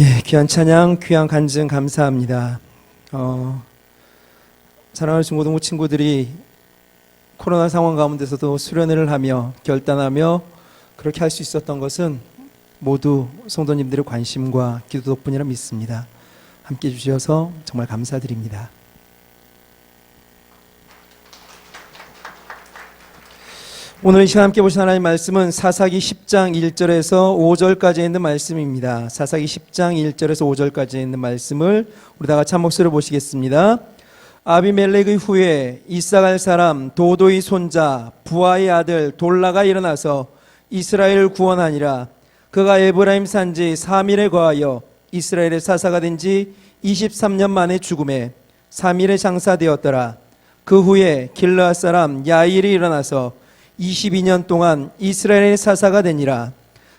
예, 귀한 찬양, 귀한 간증 감사합니다. 어, 사랑하는 중고등부 친구들이 코로나 상황 가운데서도 수련회를 하며 결단하며 그렇게 할 수 있었던 것은 모두 성도님들의 관심과 기도 덕분이라 믿습니다. 함께 해주셔서 정말 감사드립니다. 오늘 이 시간 함께 보신 하나님 말씀은 사사기 10장 1절에서 5절까지 있는 말씀입니다. 사사기 10장 1절에서 5절까지 있는 말씀을 우리 다 같이 한 목소리로 보시겠습니다. 아비멜렉의 후에 이사갈 사람 도도의 손자 부하의 아들 돌라가 일어나서 이스라엘을 구원하니라 그가 에브라임 산지 3일에 거하여 이스라엘의 사사가 된 지 23년 만에 죽음에 3일에 장사되었더라 그 후에 길르앗 사람 야일이 일어나서 22년 동안 이스라엘의 사사가 되니라.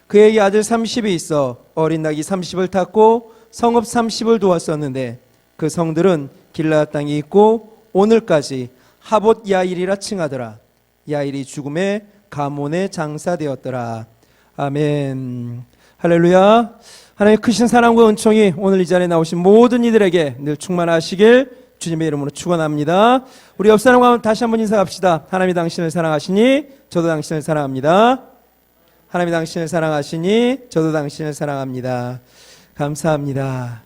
그의 아들 30이 있어 어린 낙이 30을 탔고 성읍 30을 도왔었는데 그 성들은 길라앗 땅에 있고 오늘까지 하봇 야일이라 칭하더라. 야일이 죽음에 가몬에 장사되었더라. 아멘. 할렐루야. 하나님의 크신 사랑과 은총이 오늘 이 자리에 나오신 모든 이들에게 늘 충만하시길 주님의 이름으로 축원합니다. 우리 옆 사람과 다시 한번 인사합시다. 하나님이 당신을 사랑하시니 저도 당신을 사랑합니다. 하나님이 당신을 사랑하시니 저도 당신을 사랑합니다. 감사합니다.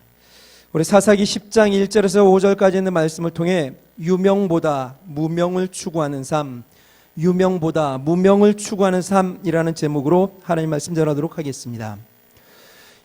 우리 사사기 10장 1절에서 5절까지 있는 말씀을 통해 유명보다 무명을 추구하는 삶, 유명보다 무명을 추구하는 삶이라는 제목으로 하나님 말씀 전하도록 하겠습니다.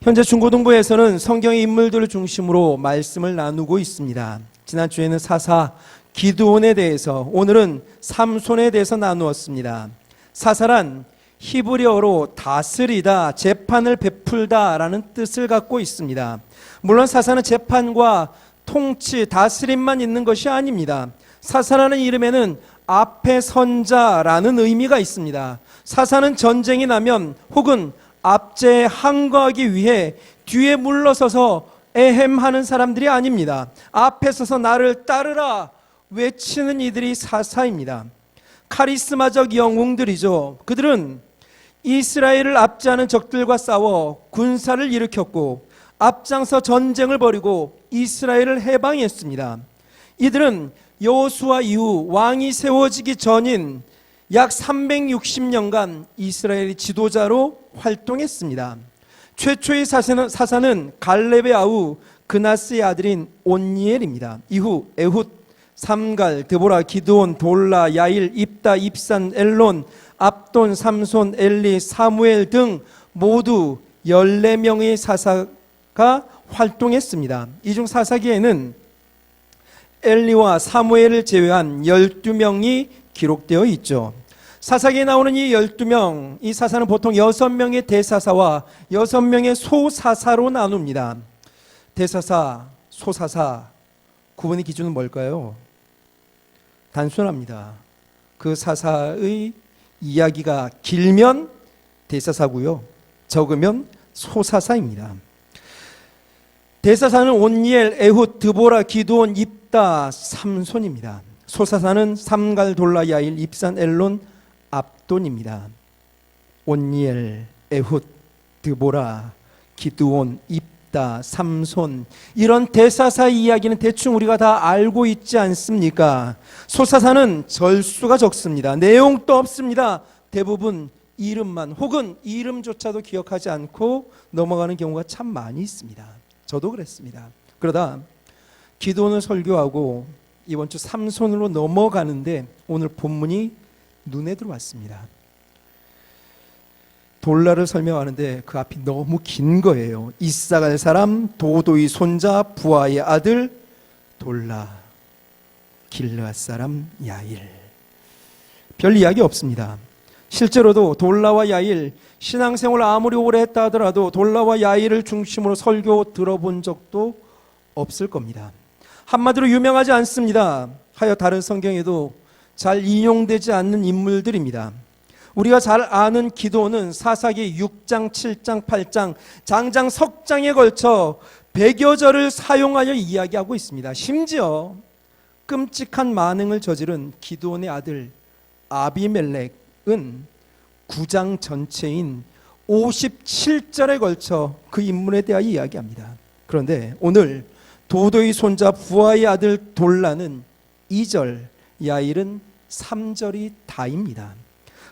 현재 중고등부에서는 성경의 인물들을 중심으로 말씀을 나누고 있습니다. 지난주에는 사사 기드온에 대해서 오늘은 삼손에 대해서 나누었습니다. 사사란 히브리어로 다스리다, 재판을 베풀다라는 뜻을 갖고 있습니다. 물론 사사는 재판과 통치, 다스림만 있는 것이 아닙니다. 사사라는 이름에는 앞에 선자라는 의미가 있습니다. 사사는 전쟁이 나면 혹은 앞제에 항거하기 위해 뒤에 물러서서 에헴 하는 사람들이 아닙니다. 앞에 서서 나를 따르라 외치는 이들이 사사입니다. 카리스마적 영웅들이죠. 그들은 이스라엘을 압제하는 적들과 싸워 군사를 일으켰고 앞장서 전쟁을 벌이고 이스라엘을 해방했습니다. 이들은 여호수아 이후 왕이 세워지기 전인 약 360년간 이스라엘의 지도자로 활동했습니다. 최초의 사사는, 사사는 갈렙의 아우 그나스의 아들인 온니엘입니다. 이후 에훗, 삼갈, 드보라, 기드온, 돌라, 야일, 입다, 입산, 엘론, 압돈, 삼손, 엘리, 사무엘 등 모두 14명의 사사가 활동했습니다. 이 중 사사기에는 엘리와 사무엘을 제외한 12명이 기록되어 있죠. 사사기에 나오는 이 12명, 이 사사는 보통 6명의 대사사와 6명의 소사사로 나눕니다. 대사사, 소사사, 구분의 기준은 뭘까요? 단순합니다. 그 사사의 이야기가 길면 대사사고요. 적으면 소사사입니다. 대사사는 온니엘, 에훗, 드보라, 기도온, 입다, 삼손입니다. 소사사는 삼갈, 돌라, 야일, 입산, 엘론, 압돈입니다. 온니엘, 에훗, 드보라, 기드온, 입다, 삼손 이런 대사사 이야기는 대충 우리가 다 알고 있지 않습니까? 소사사는 절수가 적습니다. 내용도 없습니다. 대부분 이름만 혹은 이름조차도 기억하지 않고 넘어가는 경우가 참 많이 있습니다. 저도 그랬습니다. 그러다 기도원을 설교하고 이번 주 삼손으로 넘어가는데 오늘 본문이 눈에 들어왔습니다. 돌라를 설명하는데 그 앞이 너무 긴 거예요. 이사갈 사람 도도의 손자 부하의 아들 돌라 길르앗 사람 야일 별 이야기 없습니다. 실제로도 돌라와 야일 신앙생활 아무리 오래 했다 하더라도 돌라와 야일을 중심으로 설교 들어본 적도 없을 겁니다. 한마디로 유명하지 않습니다. 하여 다른 성경에도 잘 인용되지 않는 인물들입니다. 우리가 잘 아는 기도는 사사기 6장, 7장, 8장, 장장 석장에 걸쳐 백여 절을 사용하여 이야기하고 있습니다. 심지어 끔찍한 만행을 저지른 기도원의 아들 아비멜렉은 구장 전체인 57절에 걸쳐 그 인물에 대하여 이야기합니다. 그런데 오늘 도도의 손자 부하의 아들 돌라는 2절, 야일은 3절이 다입니다.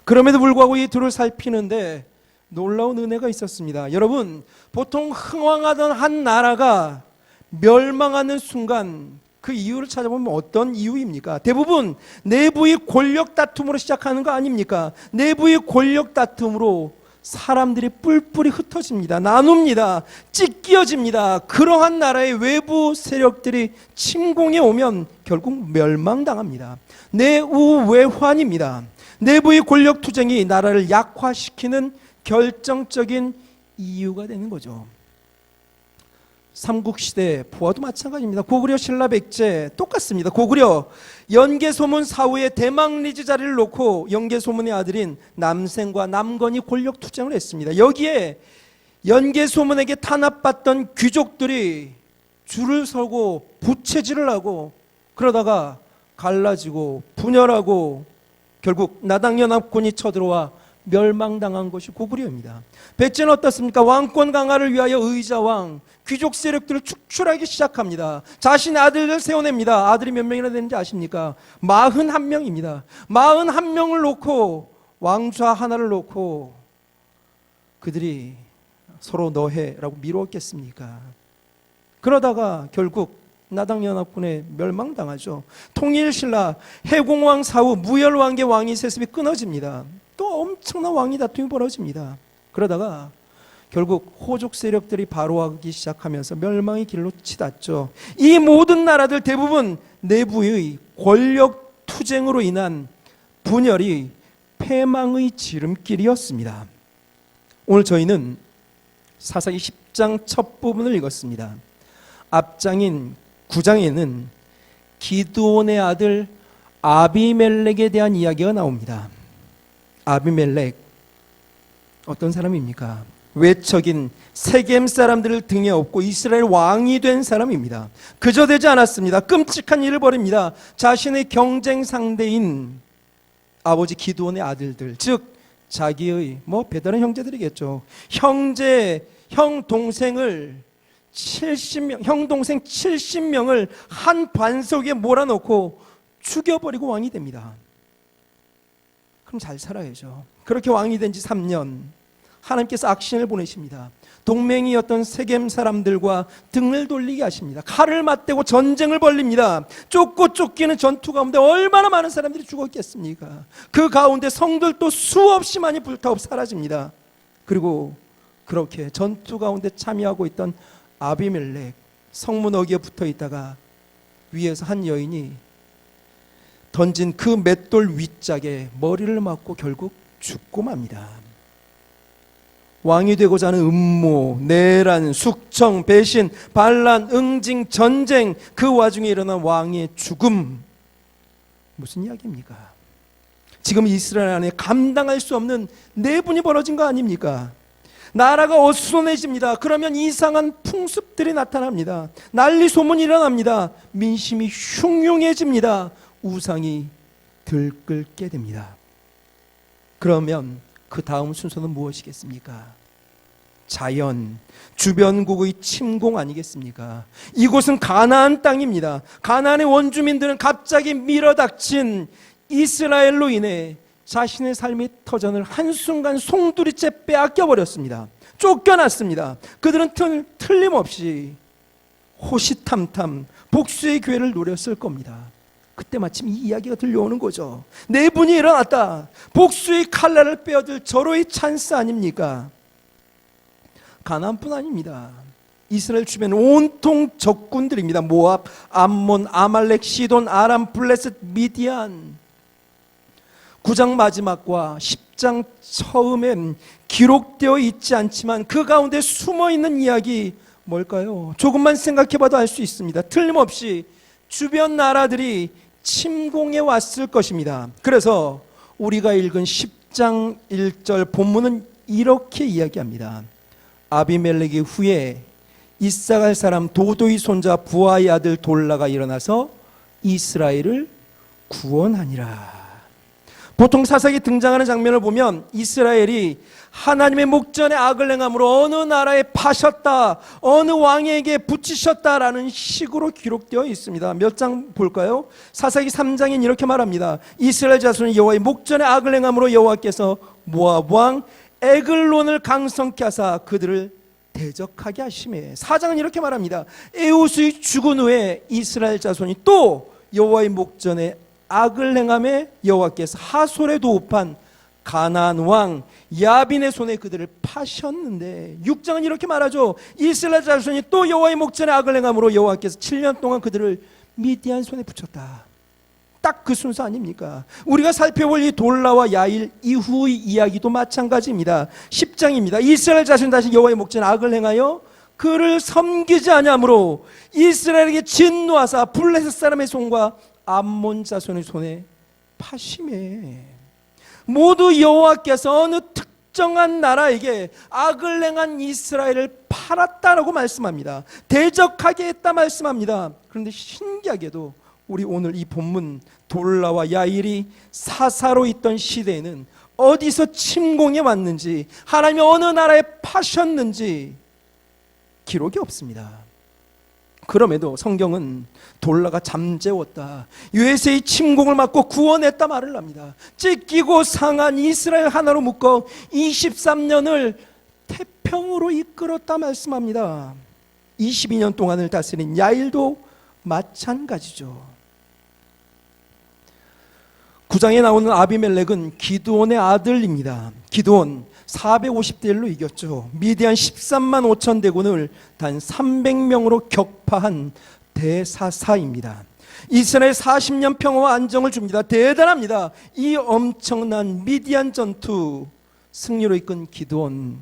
그럼에도 불구하고 이 둘을 살피는데 놀라운 은혜가 있었습니다. 여러분, 보통 흥왕하던 한 나라가 멸망하는 순간 그 이유를 찾아보면 어떤 이유입니까? 대부분 내부의 권력 다툼으로 시작하는 거 아닙니까? 내부의 권력 다툼으로 사람들이 뿔뿔이 흩어집니다. 나눕니다. 찢겨집니다. 그러한 나라의 외부 세력들이 침공해 오면 결국 멸망당합니다. 내우외환입니다. 내부의 권력 투쟁이 나라를 약화시키는 결정적인 이유가 되는 거죠. 삼국시대 부하도 마찬가지입니다. 고구려 신라 백제 똑같습니다. 고구려 연개소문 사후에 대망리지 자리를 놓고 연개소문의 아들인 남생과 남건이 권력 투쟁을 했습니다. 여기에 연개소문에게 탄압받던 귀족들이 줄을 서고 부채질을 하고 그러다가 갈라지고 분열하고 결국 나당연합군이 쳐들어와 멸망당한 것이 고구려입니다. 백제는 어떻습니까? 왕권 강화를 위하여 의자 왕, 귀족 세력들을 축출하기 시작합니다. 자신의 아들을 세워냅니다. 아들이 몇 명이나 되는지 아십니까? 41명입니다. 41명을 놓고 왕좌 하나를 놓고 그들이 서로 너해라고 미루었겠습니까? 그러다가 결국 나당연합군에 멸망당하죠. 통일신라 해공왕 사후 무열왕계 왕위 세습이 끊어집니다. 또 엄청난 왕위 다툼이 벌어집니다. 그러다가 결국 호족 세력들이 바로하기 시작하면서 멸망의 길로 치닫죠. 이 모든 나라들 대부분 내부의 권력 투쟁으로 인한 분열이 패망의 지름길이었습니다. 오늘 저희는 사사기 10장 첫 부분을 읽었습니다. 앞장인 9장에는 기드온의 아들 아비멜렉에 대한 이야기가 나옵니다. 아비멜렉 어떤 사람입니까? 외척인 세겜 사람들을 등에 업고 이스라엘 왕이 된 사람입니다. 그저 되지 않았습니다. 끔찍한 일을 벌입니다. 자신의 경쟁 상대인 아버지 기드온의 아들들, 즉 자기의 뭐 배다른 형제들이겠죠. 형제, 형 동생을 70명, 형 동생 70명을 한 반석에 몰아넣고 죽여버리고 왕이 됩니다. 그럼 잘 살아야죠. 그렇게 왕이 된 지 3년. 하나님께서 악신을 보내십니다. 동맹이었던 세겜 사람들과 등을 돌리게 하십니다. 칼을 맞대고 전쟁을 벌립니다. 쫓고 쫓기는 전투 가운데 얼마나 많은 사람들이 죽었겠습니까? 그 가운데 성들도 수없이 많이 불타고 사라집니다. 그리고 그렇게 전투 가운데 참여하고 있던 아비멜렉 성문 어기에 붙어 있다가 위에서 한 여인이 던진 그 맷돌 윗짝에 머리를 맞고 결국 죽고 맙니다. 왕이 되고자 하는 음모, 내란, 숙청, 배신, 반란, 응징, 전쟁 그 와중에 일어난 왕의 죽음 무슨 이야기입니까? 지금 이스라엘 안에 감당할 수 없는 내분이 벌어진 거 아닙니까? 나라가 어수선해집니다. 그러면 이상한 풍습들이 나타납니다. 난리 소문이 일어납니다. 민심이 흉흉해집니다. 우상이 들끓게 됩니다. 그러면 그 다음 순서는 무엇이겠습니까? 자연, 주변국의 침공 아니겠습니까? 이곳은 가나안 땅입니다. 가나안의 원주민들은 갑자기 밀어닥친 이스라엘로 인해 자신의 삶의 터전을 한순간 송두리째 빼앗겨 버렸습니다. 쫓겨났습니다. 그들은 틀, 틀림없이 호시탐탐 복수의 기회를 노렸을 겁니다. 그때 마침 이 이야기가 들려오는 거죠. 네 분이 일어났다. 복수의 칼날을 빼어들 절호의 찬스 아닙니까? 가나안뿐 아닙니다. 이스라엘 주변 온통 적군들입니다. 모압, 암몬, 아말렉, 시돈, 아람, 블레셋, 미디안. 9장 마지막과 10장 처음엔 기록되어 있지 않지만 그 가운데 숨어 있는 이야기 뭘까요? 조금만 생각해 봐도 알 수 있습니다. 틀림없이 주변 나라들이 침공해 왔을 것입니다. 그래서 우리가 읽은 10장 1절 본문은 이렇게 이야기합니다. 아비멜렉이 후에 이사갈 사람 도도의 손자 부하의 아들 돌라가 일어나서 이스라엘을 구원하니라. 보통 사사기 등장하는 장면을 보면 이스라엘이 하나님의 목전에 악을 행함으로 어느 나라에 파셨다, 어느 왕에게 붙이셨다라는 식으로 기록되어 있습니다. 몇 장 볼까요? 사사기 3장엔 이렇게 말합니다. 이스라엘 자손이 여호와의 목전에 악을 행함으로 여호와께서 모압 왕 에글론을 강성케 하사 그들을 대적하게 하심에 사장은 이렇게 말합니다. 에우스의 죽은 후에 이스라엘 자손이 또 여호와의 목전에 악을 행함에 여호와께서 하솔에 도읍한 가나안 왕 야빈의 손에 그들을 파셨는데 6장은 이렇게 말하죠. 이스라엘 자손이 또 여호와의 목전에 악을 행함으로 여호와께서 7년 동안 그들을 미디안 손에 붙였다. 딱 그 순서 아닙니까? 우리가 살펴볼 이 돌라와 야일 이후의 이야기도 마찬가지입니다. 10장입니다. 이스라엘 자손 다시 여호와의 목전에 악을 행하여 그를 섬기지 아니하므로 이스라엘에게 진노하사 블레셋 사람의 손과 암몬 자손의 손에 파심해 모두 여호와께서 어느 특정한 나라에게 악을 행한 이스라엘을 팔았다라고 말씀합니다. 대적하게 했다 말씀합니다. 그런데 신기하게도 우리 오늘 이 본문 돌라와 야일이 사사로 있던 시대에는 어디서 침공해 왔는지 하나님이 어느 나라에 파셨는지 기록이 없습니다. 그럼에도 성경은 돌라가 잠재웠다. 유에세의 침공을 막고 구원했다 말을 합니다. 찢기고 상한 이스라엘 하나로 묶어 23년을 태평으로 이끌었다 말씀합니다. 22년 동안을 다스린 야일도 마찬가지죠. 9장에 나오는 아비멜렉은 기드온의 아들입니다. 기드온 450대 1로 이겼죠. 미디안 13만 5천 대군을 단 300명으로 격파한 대사사입니다. 이스라엘 40년 평화와 안정을 줍니다. 대단합니다. 이 엄청난 미디안 전투 승리로 이끈 기드온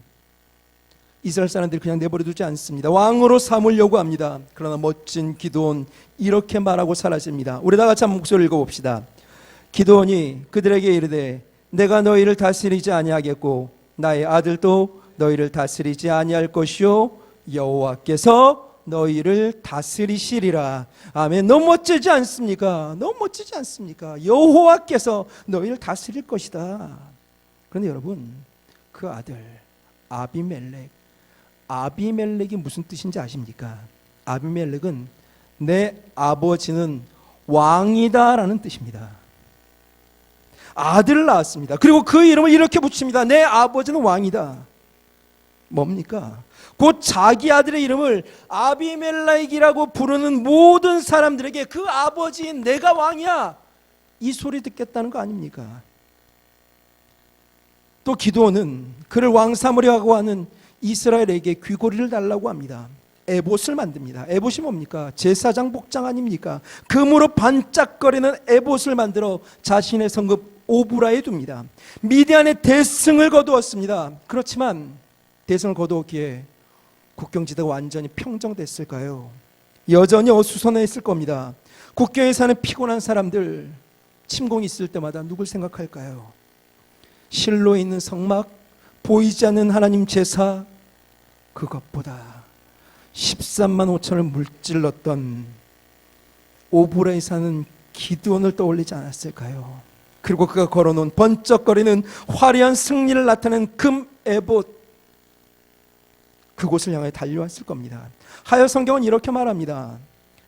이스라엘 사람들이 그냥 내버려 두지 않습니다. 왕으로 삼으려고 합니다. 그러나 멋진 기드온 이렇게 말하고 사라집니다. 우리 다 같이 한 목소리 읽어봅시다. 기드온이 그들에게 이르되 내가 너희를 다스리지 아니하겠고 나의 아들도 너희를 다스리지 아니할 것이요 여호와께서 너희를 다스리시리라. 아멘. 너무 멋지지 않습니까? 너무 멋지지 않습니까? 여호와께서 너희를 다스릴 것이다. 그런데 여러분 그 아들 아비멜렉 아비멜렉이 무슨 뜻인지 아십니까? 아비멜렉은 내 아버지는 왕이다라는 뜻입니다. 아들을 낳았습니다. 그리고 그 이름을 이렇게 붙입니다. 내 아버지는 왕이다. 뭡니까? 곧 자기 아들의 이름을 아비멜렉이라고 부르는 모든 사람들에게 그 아버지인 내가 왕이야. 이 소리 듣겠다는 거 아닙니까? 또 기도는 그를 왕 삼으려고 하는 이스라엘에게 귀고리를 달라고 합니다. 에봇을 만듭니다. 에봇이 뭡니까? 제사장 복장 아닙니까? 금으로 반짝거리는 에봇을 만들어 자신의 성급 오브라에 둡니다. 미디안의 대승을 거두었습니다. 그렇지만 대승을 거두었기에 국경지대가 완전히 평정됐을까요? 여전히 어수선했을 겁니다. 국경에 사는 피곤한 사람들 침공이 있을 때마다 누굴 생각할까요? 실로에 있는 성막, 보이지 않는 하나님 제사, 그것보다 13만 5천을 물질렀던 오브라에 사는 기드온을 떠올리지 않았을까요? 그리고 그가 걸어놓은 번쩍거리는 화려한 승리를 나타내는 금 에봇 그곳을 향해 달려왔을 겁니다. 하여 성경은 이렇게 말합니다.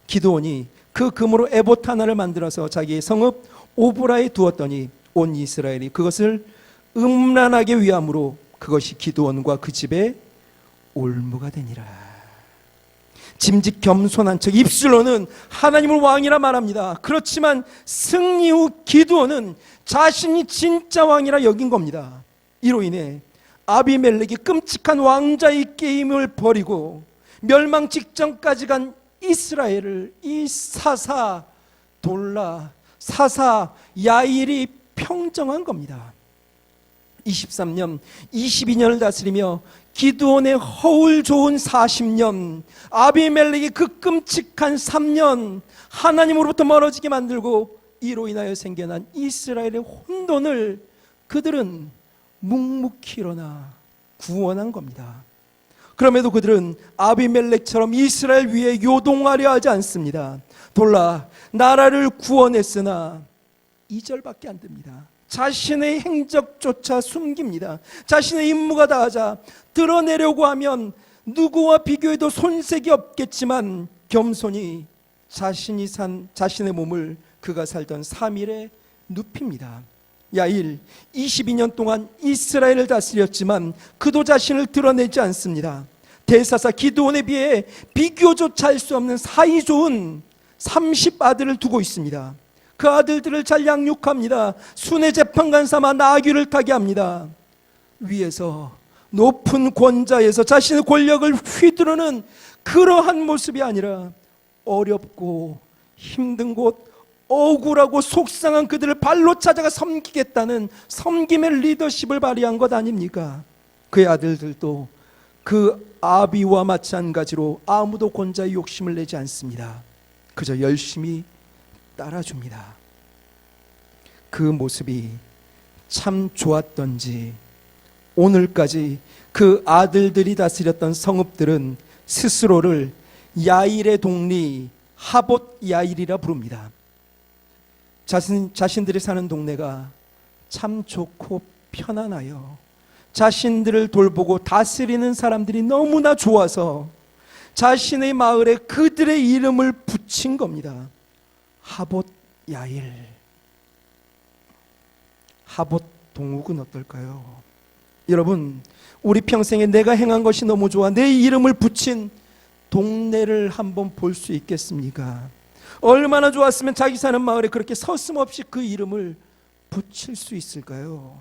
기드온이 그 금으로 에봇 하나를 만들어서 자기의 성읍 오브라에 두었더니 온 이스라엘이 그것을 음란하게 위함으로 그것이 기드온과 그 집의 올무가 되니라. 짐짓 겸손한 척 입술로는 하나님을 왕이라 말합니다. 그렇지만 승리 후 기드온은 자신이 진짜 왕이라 여긴 겁니다. 이로 인해 아비멜렉이 끔찍한 왕자의 게임을 버리고 멸망 직전까지 간 이스라엘을 이 사사 돌라 사사 야일이 평정한 겁니다. 23년, 22년을 다스리며 기드온의 허울 좋은 40년, 아비멜렉이 그 끔찍한 3년, 하나님으로부터 멀어지게 만들고 이로 인하여 생겨난 이스라엘의 혼돈을 그들은 묵묵히 일어나 구원한 겁니다. 그럼에도 그들은 아비멜렉처럼 이스라엘 위에 요동하려 하지 않습니다. 돌라 나라를 구원했으나 2절밖에 안 됩니다. 자신의 행적조차 숨깁니다. 자신의 임무가 다하자 드러내려고 하면 누구와 비교해도 손색이 없겠지만 겸손히 자신이 산 자신의 몸을 그가 살던 3일에 눕힙니다. 야일 22년 동안 이스라엘을 다스렸지만 그도 자신을 드러내지 않습니다. 대사사 기드온에 비해 비교조차 할 수 없는 사이 좋은 30 아들을 두고 있습니다. 그 아들들을 잘 양육합니다. 순회 재판관 삼아 나귀를 타게 합니다. 위에서 높은 권자에서 자신의 권력을 휘두르는 그러한 모습이 아니라 어렵고 힘든 곳 억울하고 속상한 그들을 발로 찾아가 섬기겠다는 섬김의 리더십을 발휘한 것 아닙니까? 그의 아들들도 그 아비와 마찬가지로 아무도 권자의 욕심을 내지 않습니다. 그저 열심히 따라줍니다. 그 모습이 참 좋았던지 오늘까지 그 아들들이 다스렸던 성읍들은 스스로를 야일의 동리 하봇 야일이라 부릅니다. 자신 자신들이 사는 동네가 참 좋고 편안하여 자신들을 돌보고 다스리는 사람들이 너무나 좋아서 자신의 마을에 그들의 이름을 붙인 겁니다. 하봇 야일. 하봇 동욱은 어떨까요? 여러분, 우리 평생에 내가 행한 것이 너무 좋아 내 이름을 붙인 동네를 한번 볼 수 있겠습니까? 얼마나 좋았으면 자기 사는 마을에 그렇게 서슴없이 그 이름을 붙일 수 있을까요?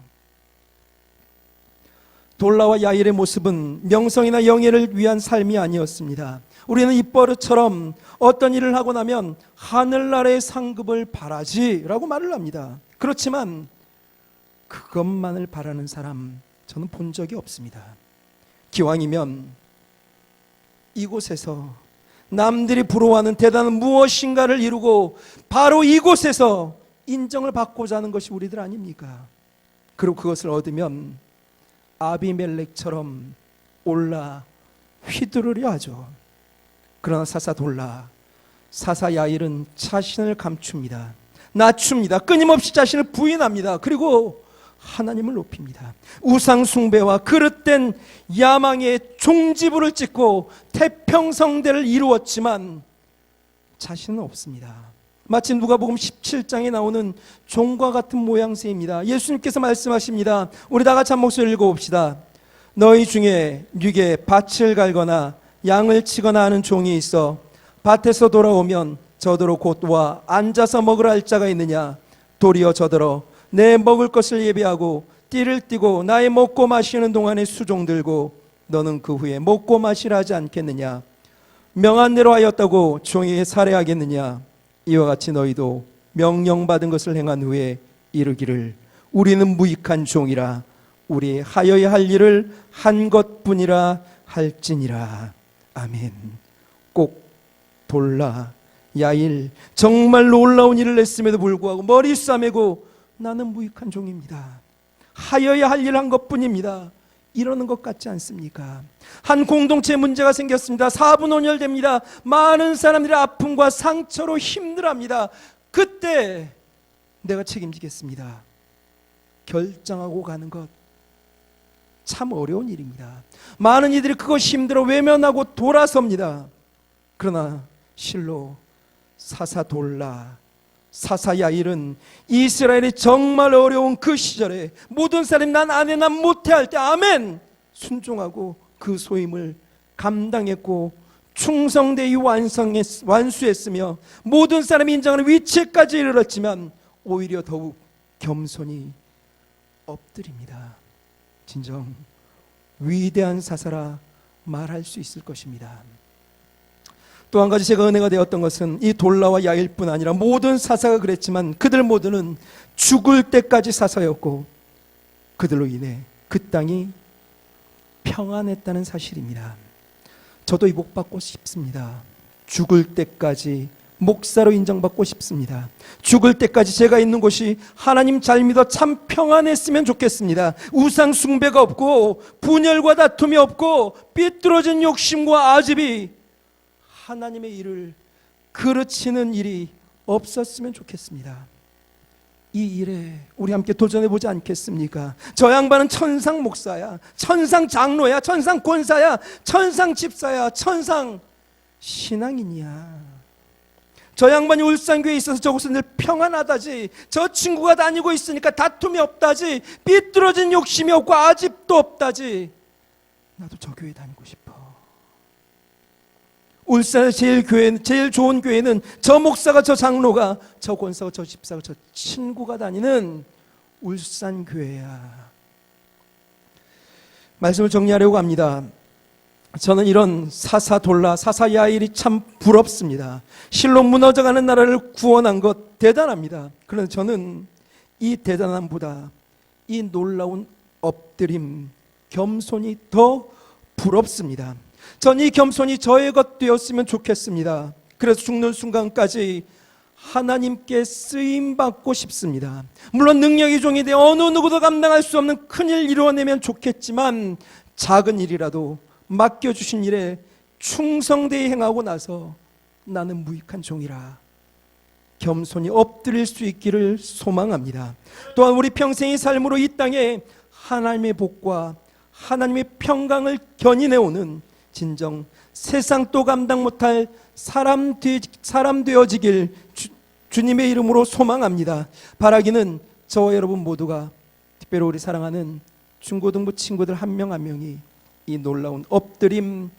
돌라와 야일의 모습은 명성이나 영예를 위한 삶이 아니었습니다. 우리는 이 버릇처럼 어떤 일을 하고 나면 하늘나라의 상급을 바라지라고 말을 합니다. 그렇지만 그것만을 바라는 사람 저는 본 적이 없습니다. 기왕이면 이곳에서 남들이 부러워하는 대단한 무엇인가를 이루고 바로 이곳에서 인정을 받고자 하는 것이 우리들 아닙니까? 그리고 그것을 얻으면 아비멜렉처럼 올라 휘두르려 하죠. 그러나 사사돌라 사사 야일은 자신을 감춥니다. 낮춥니다. 끊임없이 자신을 부인합니다. 그리고 하나님을 높입니다. 우상 숭배와 그릇된 야망의 종지부를 찍고 태평성대를 이루었지만 자신은 없습니다. 마치 누가복음 17장에 나오는 종과 같은 모양새입니다. 예수님께서 말씀하십니다. 우리 다 같이 한 목소리 읽어봅시다. 너희 중에 육에 밭을 갈거나 양을 치거나 하는 종이 있어 밭에서 돌아오면 저더러 곧와 앉아서 먹으라 할 자가 있느냐 도리어 저더러 내 먹을 것을 예비하고 띠를 띠고 나의 먹고 마시는 동안에 수종 들고 너는 그 후에 먹고 마시라 하지 않겠느냐 명한 대로 하였다고 종에게 살해하겠느냐 이와 같이 너희도 명령받은 것을 행한 후에 이르기를 우리는 무익한 종이라 우리 하여야 할 일을 한 것뿐이라 할지니라. 아멘. 꼭 돌라. 야일 정말 놀라운 일을 했음에도 불구하고 머리 싸매고 나는 무익한 종입니다. 하여야 할 일 한 것뿐입니다 이러는 것 같지 않습니까? 한 공동체 문제가 생겼습니다. 사분온열됩니다. 많은 사람들이 아픔과 상처로 힘들합니다. 그때 내가 책임지겠습니다. 결정하고 가는 것 참 어려운 일입니다. 많은 이들이 그것이 힘들어 외면하고 돌아섭니다. 그러나 실로 사사돌라 사사야일은 이스라엘이 정말 어려운 그 시절에 모든 사람이 난 안해 난 못해 할 때 아멘 순종하고 그 소임을 감당했고 충성되이 완성했, 완수했으며 모든 사람이 인정하는 위치까지 이르렀지만 오히려 더욱 겸손히 엎드립니다. 진정 위대한 사사라 말할 수 있을 것입니다. 또 한 가지 제가 은혜가 되었던 것은 이 돌라와 야일뿐 아니라 모든 사사가 그랬지만 그들 모두는 죽을 때까지 사사였고 그들로 인해 그 땅이 평안했다는 사실입니다. 저도 이복 받고 싶습니다. 죽을 때까지 목사로 인정받고 싶습니다. 죽을 때까지 제가 있는 곳이 하나님 잘 믿어 참 평안했으면 좋겠습니다. 우상 숭배가 없고 분열과 다툼이 없고 삐뚤어진 욕심과 아집이 하나님의 일을 그르치는 일이 없었으면 좋겠습니다. 이 일에 우리 함께 도전해 보지 않겠습니까? 저 양반은 천상 목사야, 천상 장로야, 천상 권사야, 천상 집사야, 천상 신앙인이야. 저 양반이 울산교회에 있어서 저곳은 늘 평안하다지. 저 친구가 다니고 있으니까 다툼이 없다지. 삐뚤어진 욕심이 없고 아집도 없다지. 나도 저 교회 다니고 싶어. 울산의 제일 교회, 제일 좋은 교회는 저 목사가, 저 장로가, 저 권사가, 저 집사가, 저 친구가 다니는 울산 교회야. 말씀을 정리하려고 합니다. 저는 이런 사사돌라, 사사야일이 참 부럽습니다. 실로 무너져가는 나라를 구원한 것 대단합니다. 그런데 저는 이 대단함보다 이 놀라운 엎드림, 겸손이 더 부럽습니다. 전 이 겸손이 저의 것 되었으면 좋겠습니다. 그래서 죽는 순간까지 하나님께 쓰임 받고 싶습니다. 물론 능력이 종이 되어 어느 누구도 감당할 수 없는 큰 일 이루어내면 좋겠지만 작은 일이라도 맡겨 주신 일에 충성되이 행하고 나서 나는 무익한 종이라 겸손히 엎드릴 수 있기를 소망합니다. 또한 우리 평생의 삶으로 이 땅에 하나님의 복과 하나님의 평강을 견인해 오는 진정 세상 또 감당 못할 사람, 되, 사람 되어지길 주, 주님의 이름으로 소망합니다. 바라기는 저와 여러분 모두가 특별히 우리 사랑하는 중고등부 친구들 한 명 한 명이 이 놀라운 엎드림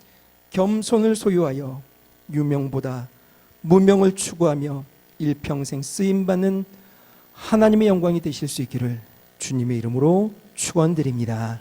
겸손을 소유하여 유명보다 무명을 추구하며 일평생 쓰임 받는 하나님의 영광이 되실 수 있기를 주님의 이름으로 축원드립니다.